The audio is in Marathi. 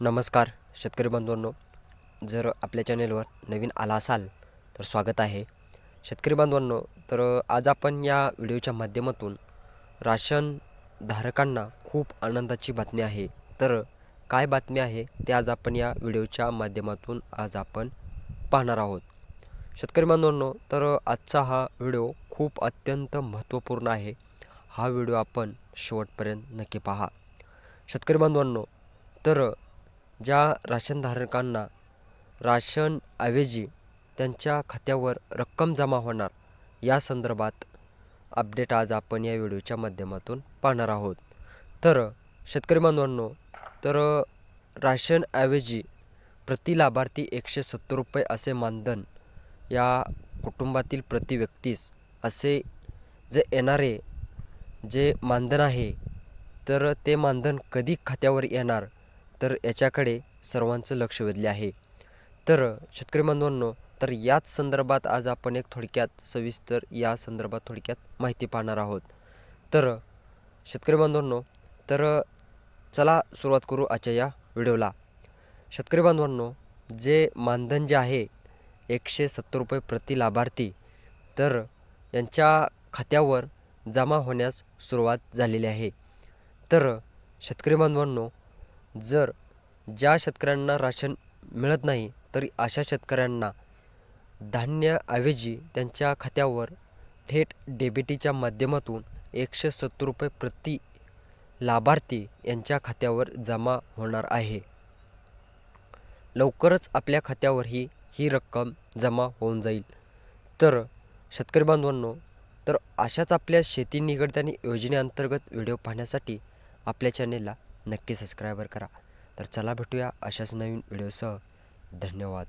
नमस्कार शेतकरी बांधवांनो जर आपल्या चॅनेलवर नवीन आला असाल तर स्वागत आहे. शेतकरी बांधवांनो तर आज आपण या व्हिडिओच्या माध्यमातून राशन धारकांना खूप आनंदाची बातमी आहे. तर काय बातमी आहे ते आज आपण या व्हिडिओच्या माध्यमातून आज आपण पाहणार आहोत. शेतकरी बांधवांनो तर आजचा हा व्हिडिओ खूप अत्यंत महत्त्वपूर्ण आहे. हा व्हिडिओ आपण शेवटपर्यंत नक्की पहा. शेतकरी बांधवांनो तर ज्या राशनधारकांना राशनऐवजी त्यांच्या खात्यावर रक्कम जमा होणार या संदर्भात अपडेट आज आपण या व्हिडिओच्या माध्यमातून पाहणार आहोत. तर शेतकरी बांधवांनो तर राशनऐवजी प्रति लाभार्थी एकशे सत्तर रुपये असे मानधन या कुटुंबातील प्रति व्यक्तीस असे जे येणारे जे मानधन आहे तर ते मानधन कधी खात्यावर येणार तर याच्याकडे सर्वांचं लक्ष वेधले आहे. तर शेतकरी बांधवांनो तर याच संदर्भात आज आपण एक थोडक्यात सविस्तर या संदर्भात थोडक्यात माहिती पाहणार आहोत. तर शेतकरी बांधवांनो तर चला सुरुवात करू आजच्या या व्हिडिओला. शेतकरी बांधवांनो जे मानधन जे आहे एकशे सत्तर रुपये प्रति लाभार्थी तर यांच्या खात्यावर जमा होण्यास सुरुवात झालेली आहे. तर शेतकरी बांधवांनो जर ज्या शेतकऱ्यांना राशन मिळत नाही तरी अशा शेतकऱ्यांना धान्याऐवजी त्यांच्या खात्यावर थेट डेबिटीच्या माध्यमातून एकशे सत्तर रुपये प्रति लाभार्थी यांच्या खात्यावर जमा होणार आहे. लवकरच आपल्या खात्यावरही ही रक्कम जमा होऊन जाईल. तर शेतकरी बांधवांनो तर अशाच आपल्या शेती निगडीत आणि योजनेअंतर्गत व्हिडिओ पाहण्यासाठी आपल्या चॅनेलला नक्की सबस्क्रायबर करा. तर चला भेटूया अशाच नवीन व्हिडिओसह धन्यवाद.